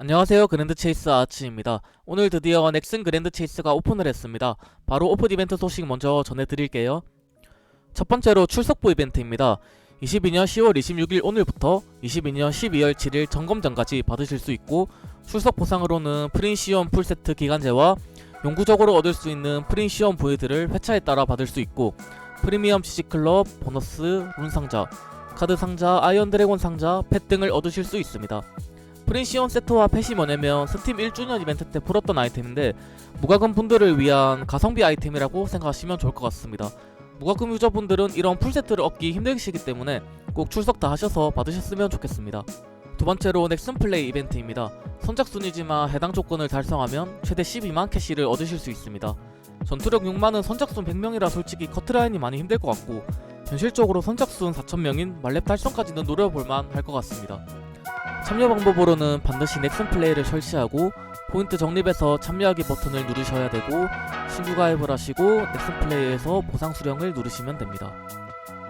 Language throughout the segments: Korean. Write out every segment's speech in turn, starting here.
안녕하세요. 그랜드 체이스 아츠입니다. 오늘 드디어 넥슨 그랜드 체이스가 오픈을 했습니다. 바로 오픈 이벤트 소식 먼저 전해드릴게요. 첫 번째로 출석부 이벤트입니다. 22년 10월 26일 오늘부터 22년 12월 7일 점검전까지 받으실 수 있고 출석 보상으로는 프린시온 풀세트 기간제와 영구적으로 얻을 수 있는 프린시온 부위들을 회차에 따라 받을 수 있고 프리미엄 CC클럽, 보너스, 룬 상자, 카드 상자, 아이언 드래곤 상자, 펫 등을 얻으실 수 있습니다 프린시온 세트와 펫이 뭐냐면 스팀 1주년 이벤트 때 풀었던 아이템인데 무과금 분들을 위한 가성비 아이템이라고 생각하시면 좋을 것 같습니다. 무과금 유저분들은 이런 풀세트를 얻기 힘드시기 때문에 꼭 출석 다 하셔서 받으셨으면 좋겠습니다. 두 번째로 넥슨 플레이 이벤트입니다. 선착순이지만 해당 조건을 달성하면 최대 12만 캐시를 얻으실 수 있습니다. 전투력 6만은 선착순 100명이라 솔직히 커트라인이 많이 힘들 것 같고 현실적으로 선착순 4,000명인 말렙 달성까지는 노려볼만 할 것 같습니다. 참여 방법으로는 반드시 넥슨 플레이를 설치하고 포인트 적립에서 참여하기 버튼을 누르셔야 되고 신규 가입을 하시고 넥슨 플레이에서 보상 수령을 누르시면 됩니다.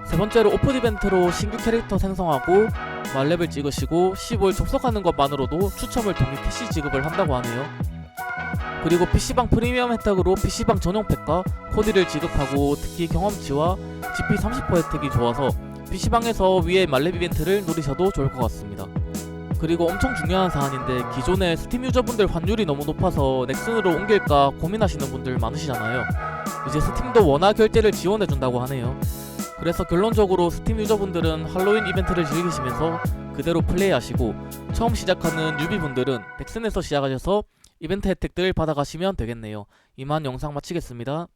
세 번째로 오픈 이벤트로 신규 캐릭터 생성하고 말렙을 찍으시고 15일 접속하는 것만으로도 추첨을 통해 캐시 지급을 한다고 하네요. 그리고 PC방 프리미엄 혜택으로 PC방 전용 팩과 코디를 지급하고 특히 경험치와 GP 30% 혜택이 좋아서 PC방에서 위에 말렙 이벤트를 누리셔도 좋을 것 같습니다. 그리고 엄청 중요한 사안인데 기존에 스팀 유저분들 환율이 너무 높아서 넥슨으로 옮길까 고민하시는 분들 많으시잖아요. 이제 스팀도 원화 결제를 지원해준다고 하네요. 그래서 결론적으로 스팀 유저분들은 할로윈 이벤트를 즐기시면서 그대로 플레이하시고 처음 시작하는 뉴비분들은 넥슨에서 시작하셔서 이벤트 혜택들 받아가시면 되겠네요. 이만 영상 마치겠습니다.